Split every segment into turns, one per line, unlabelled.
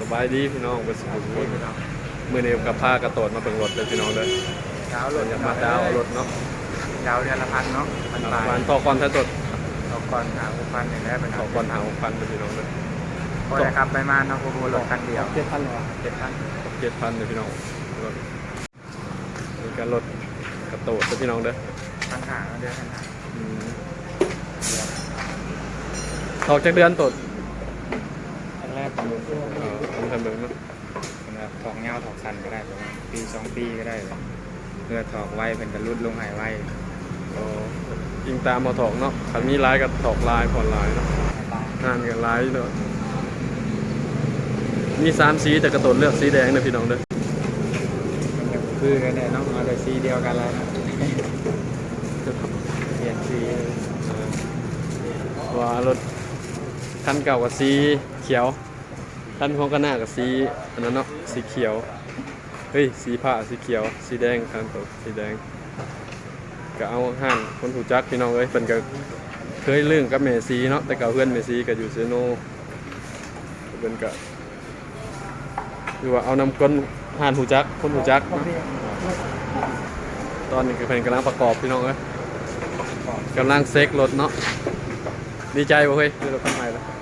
สบายดีพี่น้องเป็นสมุนมือนี้กับผ้ากระโตดมาเปิงรถเลยพี่น้องเลย
เช้า
ร
ร
ถ
ถ
อยากมาดาวเอารถเนาะ
เช้าเดือนละพันเนาะมันปลาย
วันต่อก่อนถ้าตด
เราก่อนหาหกพันอย่างแรกเป็น
ต่อก่อนหาหกพันเลยพี่น้องเลย
พอได้ครับไปมาเนาะโคโบรถคันเดียว
เจ็ดพันเหรอ
เจ็ดพัน
เจ็ดพันเลยพี่น้องรถนี่การรถกระโตดเลยพี่น้องเด้อ
พันหาเดือนพันหา
อืมออกจากเดือนตด
อันแรกผม
เออผมทำเบิ่งเนาะ
นะครับถอกเงาถอกสันก็ได้ประมาณปีสองปีก็ได้เลยเพื่อถอกไว้เป็นกระลุดลงหายไว้
ก็ยิงตามมาถอกเนาะขันมีลายกับถอกลายผ่อนลายเนาะงานกับลายเนาะมีสามสีแต่กระโดดเลือกสีแดงนะพี่น้องเด้อ
มันก็คือกันเนี่ยเนาะเอาแต่สีเดียวกันเลยนะเปลี่ยนสี
ว่ารถคันเก่ากับสีเขียว คันของกันหน้ากับสีอันนั้นเนาะสีเขียวเฮ้ยสีผ้าสีเขียวสีแดงคันตัวสีแดงก็เอาห้างคนหูจักพี่น้องเอ้ยเป็นก็เคยเรื่องกับเมซีเนาะแต่ก่าเพื่อนเมซีก็อยู่เซโนเป็นก็คือว่าเอานำคนห่านหูจักคนหูจักนะตอนนี้คือเพิ่นกำลังประกอบพี่น้องเอ้ยกำลังเซ็กรถเนาะดีใจบ่เฮ้ยคือรถคันใหม่แล้ว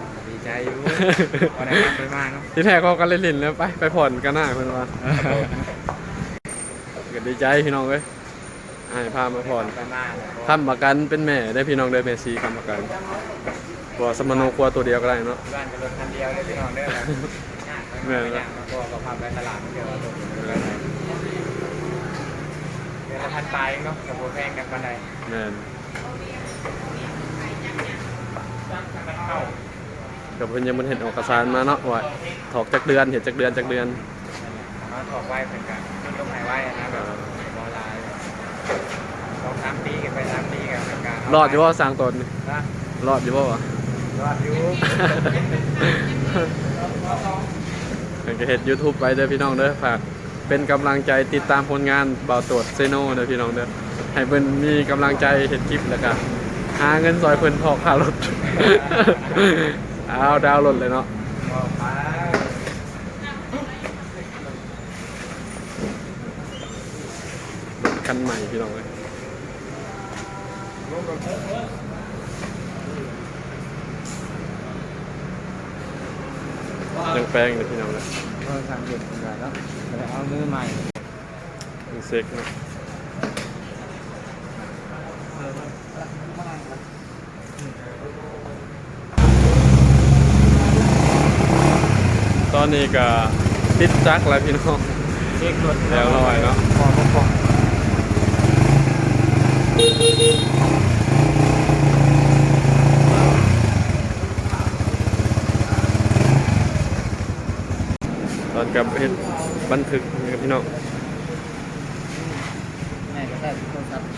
ใจอยู่พอได้ครับไปมาเนาะ
ที่แท้ก็กันเล่นๆแล้วไปไปผ่อนกันหน้าเพิ่นว่าก็ดีใจพี่น้องเอ้ยให้พามาผ่อน
ไปมาแล้ว
ทำประกันเป็นแม่ได้พี่น้องได้เมซีทำประกันบ่สมโนครัวตัวเดียวก็ได้เนาะ
บ้านกับรถคันเดียวเลยพี่น้องเด้อแบบไม่อยากมาบอกกับพาไปตลาดไม่เกี่ยวกับรถเดือนละพันปลายเนาะกับโบแพงกันปันใด
แม่น
เข้า
ก็เพิ่นยังบ่เห็นเอกสารมาเนาะว่าถอกจักเดือนเห็นจักเดือนจักเดือน
มาถอกไหวเหมือนกันลงหายไหวนะแบบบอลายสองสามปีกันไปสามปีกันเหมือนกัน
รอดอยู่บ่สร้างตนนี่
นะ
รอดอยู่บ่วะ
รอดอยู่
เพิ่นก็เฮ็ด YouTube ไปเด้อพี่น้องเด้อฝากเป็นกำลังใจติดตามผลงานเบาตรวจเซโนเด้อพี่น้องเด้อให้เพิ่นมีกำลังใจเฮ็ดคลิปแล้วก็หาเงินซอยเพิ่นพอค่ารถ เอาดาวน์รถเลยเนาะ
บอกไป
คันใหม่พี่น้องเลยยังแป้งเลยพี่น้องเลย
ก็ทางเด็กเหมือนกันแล้วไปเอามือใหม่
ยังเซ็กเนาะ อนนี้ก็ติดจักรแล้วพี่น้อง
เช็ครถ
แล้วลอยเนาะ
พอพอพอ
ตอนกับเฮ็ดบันทึกนี่ครับพี่น้อง
แม่ก็ได้โทรศัพท์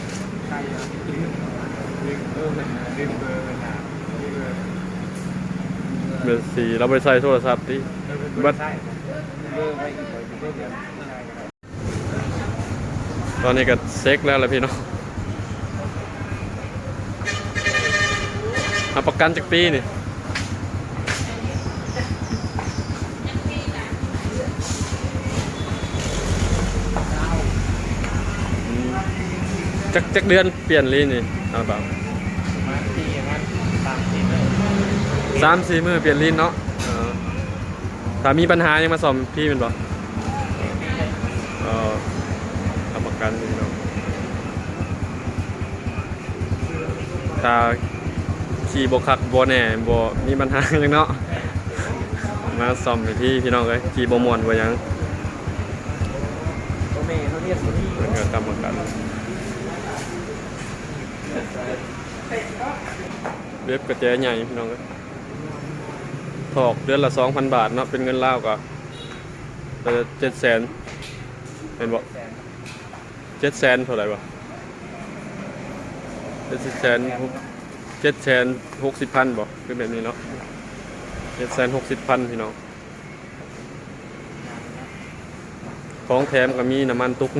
ใครอะดึงเบอร์เป็นนะดึงเบอร์เป็นนะดึงเบอร์
เบอร์สี่เราไปใส่โทรศัพท์ที่
บัตรใช่เบอร์ไปอีกเบอร์เบอร์เดียวใช่ครับ
ตอนนี้ก็เซ็กแล้วล่ะพี่น้องเอาประกันจากปีนี่อืมจักจักเดือนเปลี่ยนลีนี่เอาเปล่า
มาที่มันตามที่เลย
สามสี่มือเปลี่ยนลีนเนาะเออ ถ้ามีปัญหายังมาซ่อมพี่เป็นบ่เออเอาประกันนี่เนาะถ้าขี่บกคักบแหน่บมีปัญหาหยังเนาะ มาซ่อมให้พี่พี่น้องเอ้ยขี่บมวนบ่ยัง
เมเขาเรียกสุนี
มันก็ทำประกันเว็บกระแจใหญ่พี่น้องเอ้ย ถอกเดือนละ2,000บาทเนาะเป็นเงินลาวก็เจ็ดแสนเห็นบ่เจ็ดแสนเท่าไหร่วะเจ็ดแสนเจ็ดแสนหกสิบพันบอกคือแบบนี้เนาะเจ็ดแสนหกสิบพันพี่น้องของแถมก็มีน้ำมันตุก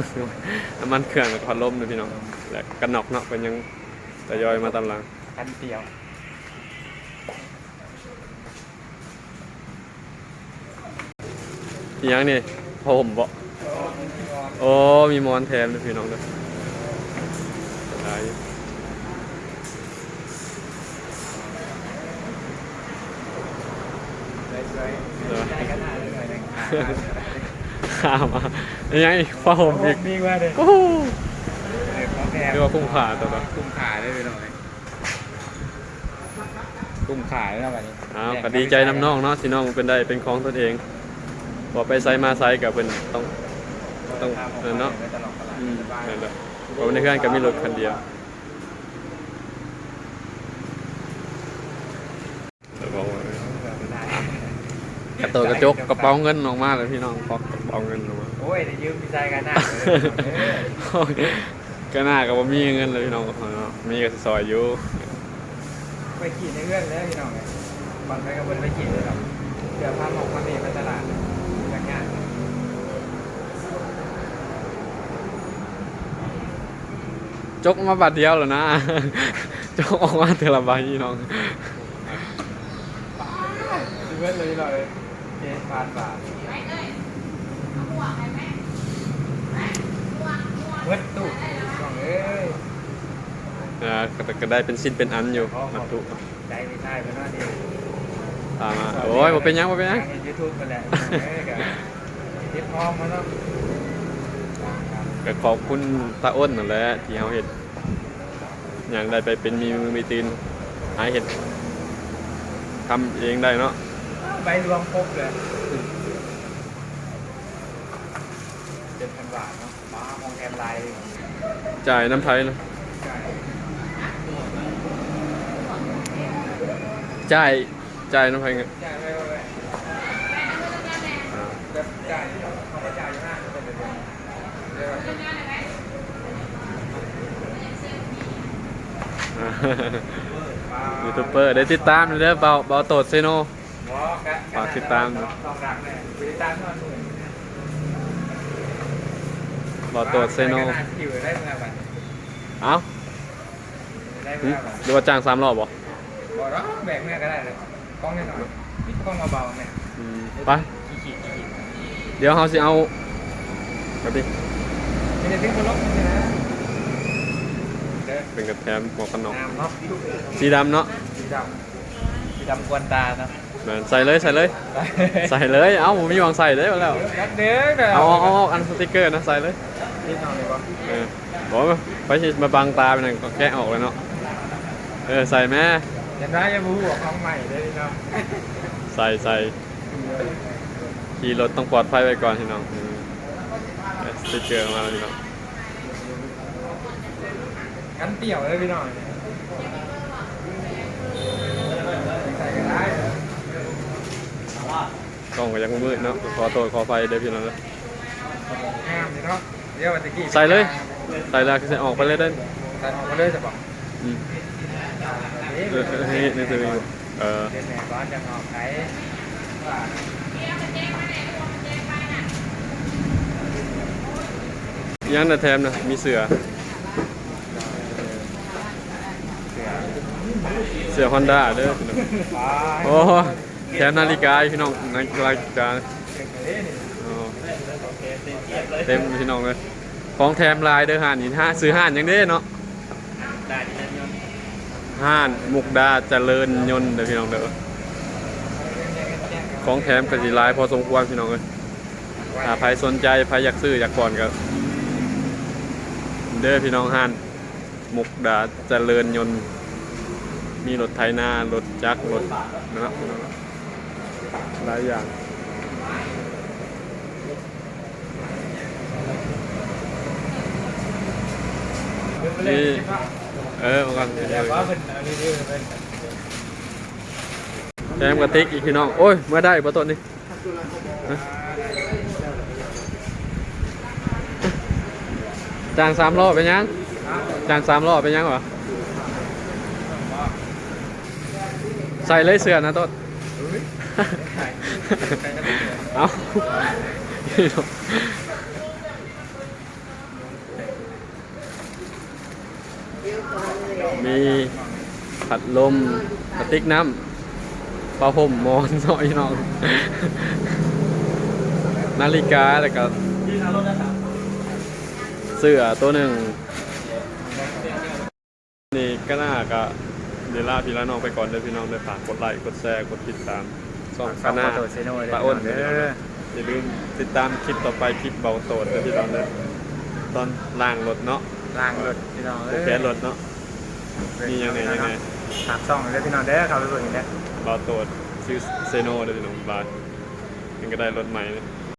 น้ำมันเครื่องกับพัดลมนะพี่น้องและกันนอกเนาะเป็นยังทยอยมาตามหลัง
คันเดียว
อีหยังนี่พอผมบ่โอ้มีหมอนแถมด้วยพี่น้องเด้อหลาย
ได้กันหน้าเลยหน่อยหนึง
ข้ามมาอีหยังอีกพอผมอีก
มีว่าเลย
โอ้โห
ของแพง
เรียกว่าคุ้มค่าตัวเนาะ
คุ้มขาได้ไปหน่อยคุ้มขาแล้ววันนี้
อ้าวก็ดีใจน้ำน้องเนาะที่น้องเป็นได้เป็นของตนเอง พอไปไซมาไซกับเป็นต้องต้องเออเนาะ
ตลอดตลาด
อืม
สบาย
นั่นแหละเพราะว่าในเพื่อนก็มีรถคันเดียวแล้วบอกว่ากระโตกระจกกระเป๋าเงินออกมาเลยพี่น้องพอกกระเป๋าเงินออกมา
โอ้ยได้ยืมพี่ชายกันหน้า
โอ้ยก็น่ากับว่ามีเงินเลยพี่น้องเนาะมีก็ซอยอยู่
ไปขี่ในเรื่องแล้วพี่น้องเลยบอลไปกับบอลไปขี่เลยครับเดี๋ยวพาหมอกมาเมย์ไปตลาดจากงาน
จกมาบาทเดียวแล้วนะ จกออกมาเทอละใบพี่น้อง
ซื้อเงินเลยหน่อยเจ็ดพันบาทเวิร์ดตู้น้องเอ้ย
อ่าก็ก็ได้เป็นสิ้นเป็นอันอยู่
ขอข
วั
อ
ต
บ
ถุ
ใจไม่ใช่เป็นว่าดี
ตามมาโอ้ยบ่เป็นหยังบ่เป็นหยัง
ยูทูบกันแหละเอ้ยกับทิปพร้อมมาเนาะ
ก็ขอบคุณตาอ้นนั่นแหละที่เขาเห็นอย่างได้ไปเป็นมีมือมีตีนหาเห็ดทำเองได้เนาะ
ใบรวมครบเลยเจ็ดพันบาทเนาะมาห้องแอมไลน์
จ่ายน้ำไทยนะจ่ายจ่ายน้ำไทยเงิน
จ่ายไม่ไม่ไม่แบบจ่ายเขาไม่จ่ายอยู่ห้าเป็นเดือนเดี๋ยว
อ่า
มา
ยูทูบเบอร์ได้ติดตามเด้อเบาเบาโตดเซโนฝากติดตาม
ลองดังเลยติดตามเท่าหน่วย
เบาโตดเซโน
คิวได้เมื่อวัน
เอ้า
ได้
หึ
เมื่อวัน
หรือว่าจ้างสามรอบบ่
บอกว่าแบกเมื่อก็ได้เลยกล้องนิดหน่อยนี่กล้องเบาๆเนี่ย
อืมไป
ขี้ขีดขี้ขีด
เดี๋ยวเขาสิเอาแบบนี้
ไม่ได้ทิ้งคนลบใช่ไหม เด้อ
เป็นกระแทมหมวกกันน็อก
น้ำเนาะ
สีดำเนาะ
สีดำสีดำกวนตาเนาะ
แม่นใส่เลยใส่เลย ใส่เลย เอ้าผมมีวางใส่ได้แล้ว
เด้อเด้อ
เอาเอาเอาเอาอันสติกเกอร์นะใส่เลย
นิดหน่อยเลยป่ะ
เออบอกว่าไปสิมาบังตาไปหน่อยก็แกะออกเลยเนาะ เออใส่แม่
เห็นได้ยังบูหัวของใหม่เลยเนาะ
ใส่ใส่ขี่รถต้องปลอดภัยไว้ก่อนพี่น้องอืมเอาสติกเกอร์มาแล้วพี่น้อง
กันเตี่ยวเลยพี่น้องใส่กันได้
กล้องก็ยังมืดเนาะขอโทษขอไฟเด้อพี่น้องเด้องา
มเลยเนาะเดี๋ยววันตะกี้
ใส่เลยใส่แล้วก็ใส่ออกไปเลยได้อ
ใส่ออกมาเลยจะบอก
อืม
นี่
เออเออนี่นี่คืออยู่เออ
เดี๋ยวแม่ก้อนจะออกไข่ว่า
ยังแต่แถมนะมีเสือ
เสือ
เสือฮอนด้าเด้อพี่น้องโอ้แถมนาฬิกาพี่น้องนาฬิกา
เก่งเลยนี่
อ๋อ
โอเคเต็ม
พี่น้องเลยของแถมลายเด้อห่านนี่ห้าซื้อห่านยังเด้เนาะ
ได้ที่นั่นยนต์
ห่านมุกดาเจริญยนต์เด้อพี่น้องเด้อของแถมกสิหลายพอสมควรพี่น้องเลยถ้าใครสนใจใครอยากซื้ออยากก่อนก็เด้อพี่น้องห่านมุกดาเจริญยนต์ มีรถไถนารถจักรรถนะครับหลายอย่าง
นี่
เออมากัน
เแถ
มกระติกอีกพี่น้อง โอ้ยเมื่อได้ประตูนี่ฮะจางสามรอบเป็นยังจางสามรอบเป็นยังวะ ใส่เลยเสื้อนะต้นเอาพี่น้องมีผัดลมกระติกน้ำปลาผมหมอนหน่อยน้อง นาฬิกาแล้วก็เสื้อตัวหนึ่งนี่ก็น่าก็ เดี๋ยวลาพี่ละน้องไปก่อนเด้อพี่น้องเด้อฝากกดไลค์กดแชร์กดติดตามช่อง
ส
ก็
อง
น่า
โตเซโน่เลย
ปะอ้น
เด้
เด้
อ
ออย่าลืมติดตามคลิปต่อไปคลิปเบาโตดเด้อพี่น้องเด้อตอนล่างรถเนาะ
ล่างรถพี่น้อง
โอเครถเนาะมียังไงยังไง
ถามซ่องเลยพี่น้องเด้อเขาไปเบิ่งเด้อ
เบาโตดชื่อเซโนเด้อพี่น้องบาทมันก็ได้รถใหม่เลย